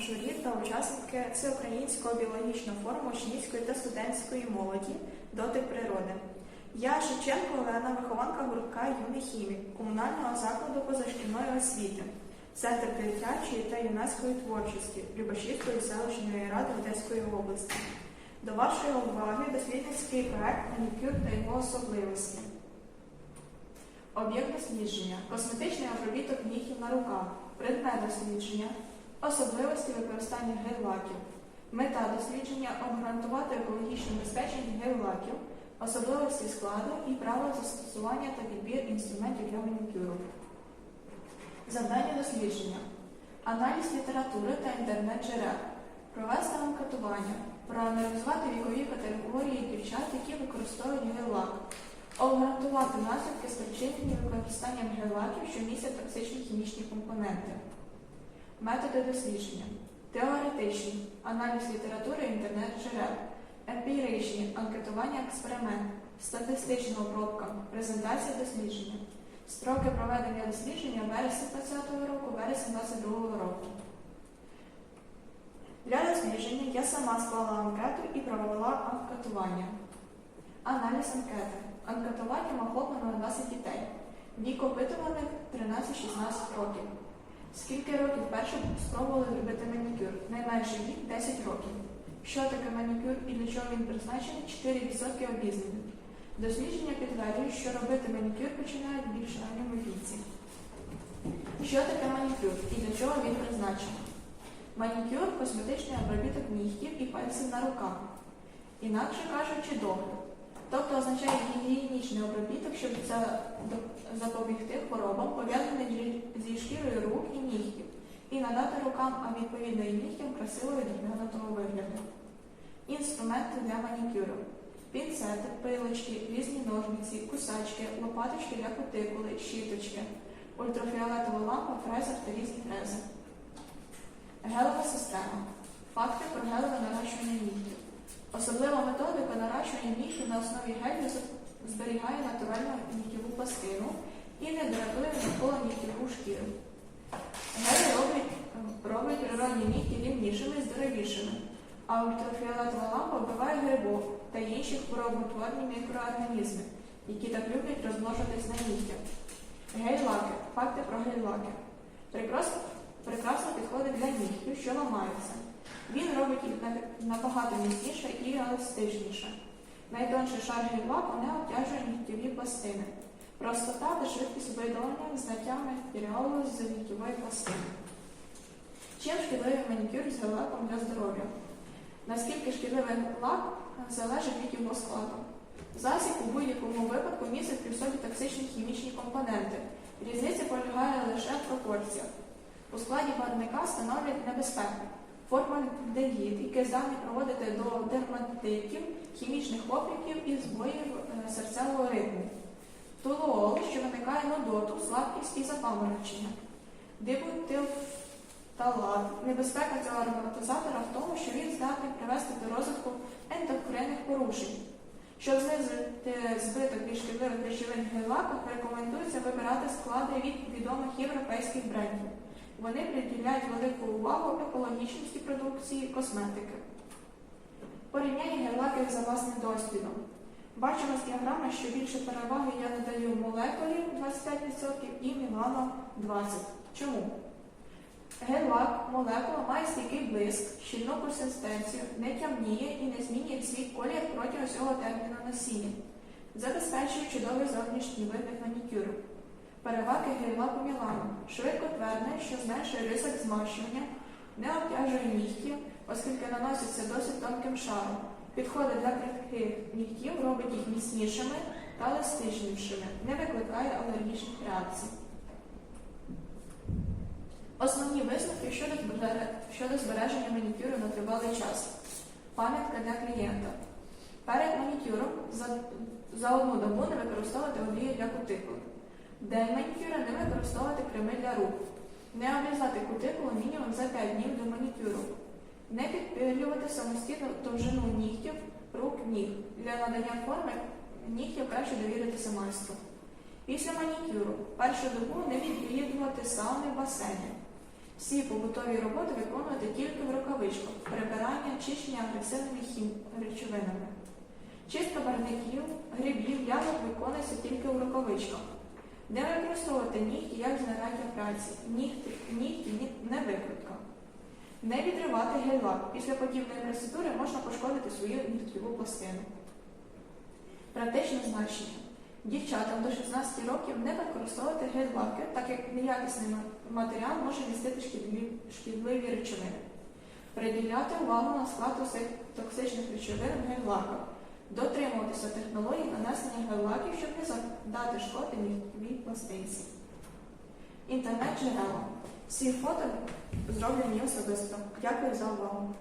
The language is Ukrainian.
та учасники Всеукраїнського біологічного форуму учнівської та студентської молоді Дотик природи. Я Шевченко Олена, вихованка гуртка юний хімік комунального закладу позашкільної освіти, Центр дитячої та юнацької творчості Любашівської селищної ради Одеської області. До вашої уваги дослідницький проект Манікюр та його особливості. Об'єкт дослідження, косметичний обробіток нігтів на руках, предмет дослідження, особливості використання гель-лаків, мета дослідження обґрунтувати екологічну безпечність гель-лаків, особливості складу і правила застосування та підбір інструментів для манікюру. Завдання дослідження, аналіз літератури та інтернет-джерел, провести анкетування, проаналізувати вікові категорії дівчат, які використовують гель-лак, обґрунтувати наслідки, спричинені використанням гель-лаків, що містять токсичні хімічні компоненти. Методи дослідження. Теоретичні аналіз літератури інтернет-джерел, емпіричні анкетування експеримент, статистична обробка, презентація дослідження. Строки проведення дослідження вересня 2020 року, вересня 2022 року. Для дослідження я сама склала анкету і провела анкетування. Аналіз анкети. Анкетуванням охоплено 20 дітей. Вік опитуваних 13-16 років. Скільки років перше спробували зробити манікюр? Найменший вік 10 років. Що таке манікюр і для чого він призначений? 4% обізнаних. Дослідження підтверджують, що робити манікюр починають більш ранньому віці. Що таке манікюр і для чого він призначений? Манікюр косметичний обробіток нігтів і пальців на руках. Інакше кажучи, догляд. Тобто означає гігієнічний обробіток, щоб запобігти хворобам, пов'язаним зі- шкірою рук і нігтів, і надати рукам, а відповідно і нігтям красивого доглянутого вигляду. Інструменти для манікюру. Пінцети, пилочки, різні ножниці, кусачки, лопаточки для кутикули, щіточки, ультрафіолетова лампа, фрезер та різні фрези. Гелева система. Факти про гелеве наращування нігтів. Особлива методика наращування нігтів на основі гелю зберігає натуральну нігтєву пластину і не дратує навколо нігтєву шкіру. Гель робить, робить природні нігті рівнішими і здоровішими, а ультрафіолетова лампа вбиває грибок та інші хвороботворні мікроорганізми, які так люблять розмножитись на нігтях. Гель-лаки. Факти про гель-лаки. Прекрасно, підходить для нігтів, що ламаються. Він робить їх набагато міцніше і еластичніше. Найтонший шар гель-лаку не обтяжує нігтєві пластини. Простота та швидкість видалення знаття матеріалу з нігтєвої пластини. Чим шкідливий манікюр з гель-лаком для здоров'я? Наскільки шкідливий лак залежить від його складу. Засіб у будь-якому випадку містить при собі токсичні хімічні компоненти. Різниця полягає лише в пропорціях. У складі барвника становлять небезпеку. Формальдегід, який здатний проводити до дерматитів, хімічних опіків і збоїв е, серцевого ритму. Толуол, що виникає нудоту, слабкість і запаморочення. Дибутилфталат. Небезпека цього ароматизатора в тому, що він здатний привести до розвитку ендокринних порушень. Щоб знизити збиток від шкідливих речовин в рекомендується вибирати склади від відомих європейських брендів. Вони приділяють велику увагу екологічності продукції косметики. Порівняння гель-лаків за власним досвідом. Бачимо з діаграми, що більше переваги я надаю молекулі 25% і Мілано 20%. Чому? Гель-лак, молекула має стійкий блиск, щільну консистенцію, не тямніє і не змінює свій колір протягом всього терміну носіння. Забезпечує чудовий зовнішній вигляд манікюру. Переваги гель-лаку Мілану. Швидко твердне, що зменшує ризик змащування, не обтяжує нігтів, оскільки наноситься досить тонким шаром. Підходить для крихких нігтів, робить їх міцнішими та еластичнішими, не викликає алергічних реакцій. Основні висновки щодо збереження манікюру на тривалий час. Пам'ятка для клієнта. Перед манікюром за, за одну добу не використовувати олію для кутикули. День манікюра не використовувати креми для рук. Не обрізати кутикулу мінімум за 5 днів до манікюру. Не підпилювати самостійно довжину нігтів, рук, ніг. Для надання форми нігтів краще довіритися майстру. Після манікюру першу добу не відвідувати сауни басейні. Всі побутові роботи виконувати тільки в рукавичках, прибирання, чищення агресивними хім... речовинами. Чистка барників, грибів, ямок виконується тільки в рукавичках. Не використовувати нігті як знаряддя праці, нігті, нігті ні- не викрутка. Не відривати гель-лак. Після подібної процедури можна пошкодити свою нігтєву пластину. Практичне значення. Дівчатам до 16 років не використовувати гель-лаки, так як неякісний матеріал може містити шкідливі, шкідливі речовини. Приділяти увагу на склад усіх токсичних речовин гель-лаках. Дотримуватися технологій нанесення гель-лаків, щоб не завдати шкоди нігтєвій пластинці. Інтернет-джерела. Всі фото зроблені особисто. Дякую за увагу.